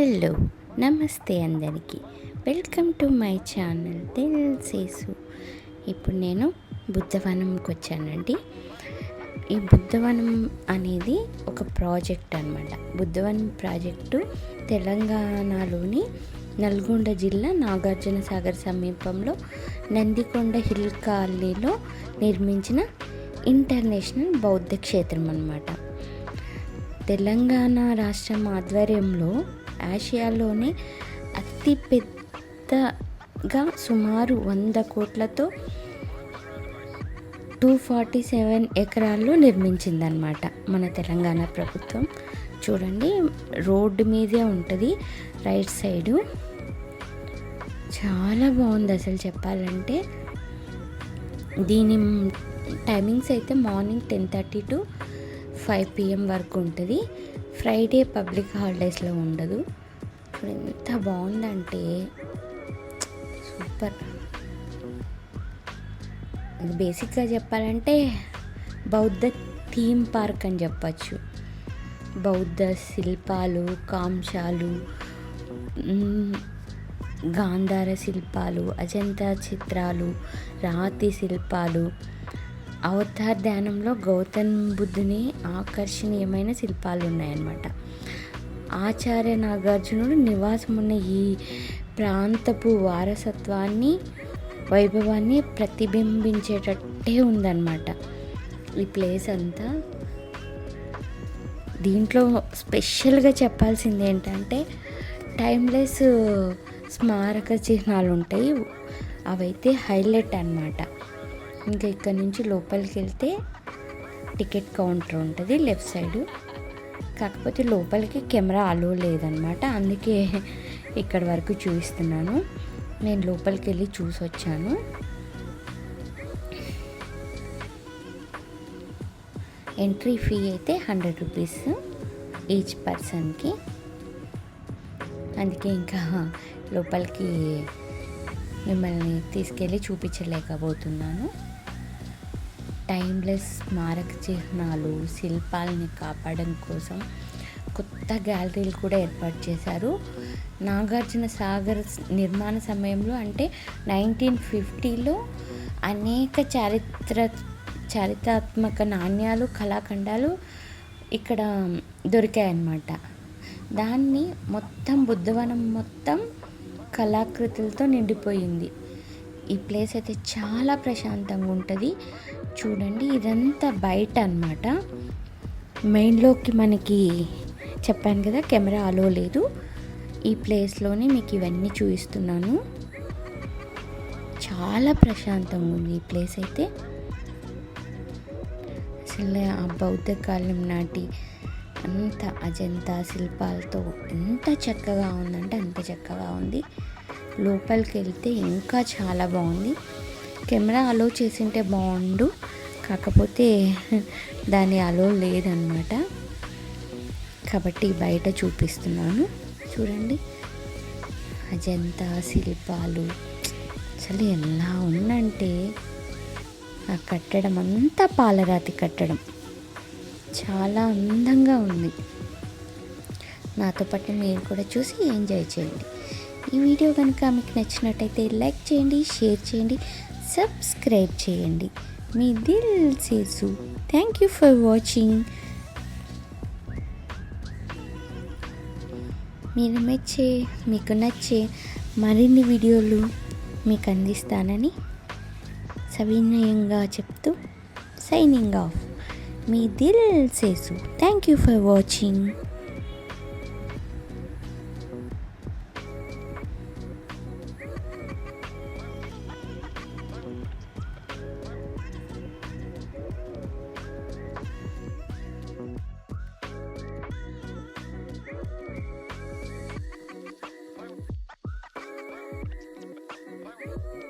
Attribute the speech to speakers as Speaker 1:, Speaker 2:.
Speaker 1: Hello నమస్తే అందరికీ. Welcome to my channel తెలిసేసు. ఇప్పుడు నేను బుద్ధవనంకి వచ్చానండి ఈ బుద్ధవనం అనేది ఒక ప్రాజెక్ట్ అనమాట బుద్ధవనం ప్రాజెక్టు తెలంగాణలోని నల్గొండ జిల్లా నాగార్జున సాగర్ సమీపంలో నందికొండ హిల్ కాలనీలో నిర్మించిన ఇంటర్నేషనల్ బౌద్ధ క్షేత్రం అనమాట తెలంగాణ రాష్ట్రం ఆధ్వర్యంలో ఆసియాలోనే అతి పెద్దగా సుమారు వంద కోట్లతో టూ ఫార్టీ సెవెన్ ఎకరాల్లో నిర్మించిందనమాట మన తెలంగాణ ప్రభుత్వం. చూడండి రోడ్డు మీదే ఉంటుంది రైట్ సైడు. చాలా బాగుంది అసలు చెప్పాలంటే. దీని టైమింగ్స్ అయితే morning ten thirty to five PM వరకు ఉంటుంది. ఫ్రైడే పబ్లిక్ హాలిడేస్లో ఉండదు. ఇప్పుడు ఎంత బాగుందంటే సూపర్. ఇది బేసిక్గా చెప్పాలంటే బౌద్ధ థీమ్ పార్క్ అని చెప్పచ్చు. బౌద్ధ శిల్పాలు కాంశాలు గాంధార శిల్పాలు అజంతా చిత్రాలు రాతి శిల్పాలు అవతార్ ధ్యానంలో గౌతమ్ బుద్ధుని ఆకర్షణీయమైన శిల్పాలు ఉన్నాయన్నమాట. ఆచార్య నాగార్జునుడు నివాసం ఉన్న ఈ ప్రాంతపు వారసత్వాన్ని వైభవాన్ని ప్రతిబింబించేటట్టే ఉందన్నమాట. ఈ ప్లేస్ అంతా దీంట్లో స్పెషల్గా చెప్పాల్సింది ఏంటంటే టైమ్లెస్ స్మారక చిహ్నాలు ఉంటాయి అవైతే హైలైట్ అన్నమాట. ఇంకా ఇక్కడ నుంచి లోపలికి వెళ్తే టికెట్ కౌంటర్ ఉంటుంది లెఫ్ట్ సైడు. కాకపోతే లోపలికి కెమెరా అలో లేదనమాట అందుకే ఇక్కడ వరకు చూపిస్తున్నాను. నేను లోపలికి వెళ్ళి చూసి వచ్చాను ఎంట్రీ ఫీ అయితే హండ్రెడ్ రూపీస్ ఈచ్ పర్సన్కి అందుకే ఇంకా లోపలికి మిమ్మల్ని తీసుకెళ్ళి చూపించలేకపోతున్నాను. టైమ్లెస్ స్మారక చిహ్నాలు శిల్పాలని కాపాడడం కోసం కొత్త గ్యాలరీలు కూడా ఏర్పాటు చేశారు. నాగార్జున సాగర్ నిర్మాణ సమయంలో అంటే నైన్టీన్ ఫిఫ్టీలో అనేక చారిత్ర చారిత్రాత్మక నాణ్యాలు కళాఖండాలు ఇక్కడ దొరికాయన్నమాట. దాన్ని మొత్తం బుద్ధవనం మొత్తం కళాకృతులతో నిండిపోయింది. ఈ ప్లేస్ అయితే చాలా ప్రశాంతంగా ఉంటుంది. చూడండి ఇదంతా బయట అనమాట మెయిన్లోకి మనకి చెప్పాను కదా కెమెరా అలో లేదు. ఈ ప్లేస్లోనే మీకు ఇవన్నీ చూపిస్తున్నాను. చాలా ప్రశాంతంగా ఉంది ఈ ప్లేస్ అయితే. అసలు ఆ బౌద్ధ కాలం నాటి అంత అజంతా శిల్పాలతో ఎంత చక్కగా ఉందంటే అంత చక్కగా ఉంది. లోపలికి వెళ్తే ఇంకా చాలా బాగుంది. కెమెరా అలో చేసింటే బాగుండు కాకపోతే దాని అలో లేదనమాట. కాబట్టి బయట చూపిస్తున్నాను. చూడండి. అజంతా శిల్పాలు. అసలు ఎలా ఉందంటే ఆ కట్టడం అంతా పాలరాతి కట్టడం. చాలా అందంగా ఉంది. నాతో పాటు మీరు కూడా చూసి ఎంజాయ్ చేయండి. ఈ వీడియో కనుక మీకు నచ్చినట్టయితే లైక్ చేయండి షేర్ చేయండి సబ్స్క్రైబ్ చేయండి. మీ దిల్ సేసు థ్యాంక్ యూ ఫర్ వాచింగ్ మీరు మెచ్చే మీకు నచ్చే మరిన్ని వీడియోలు మీకు అందిస్తానని సవినయంగా చెప్తూ సైనింగ్ ఆఫ్ మీ దిల్ సేసు thank you for watching Thank you.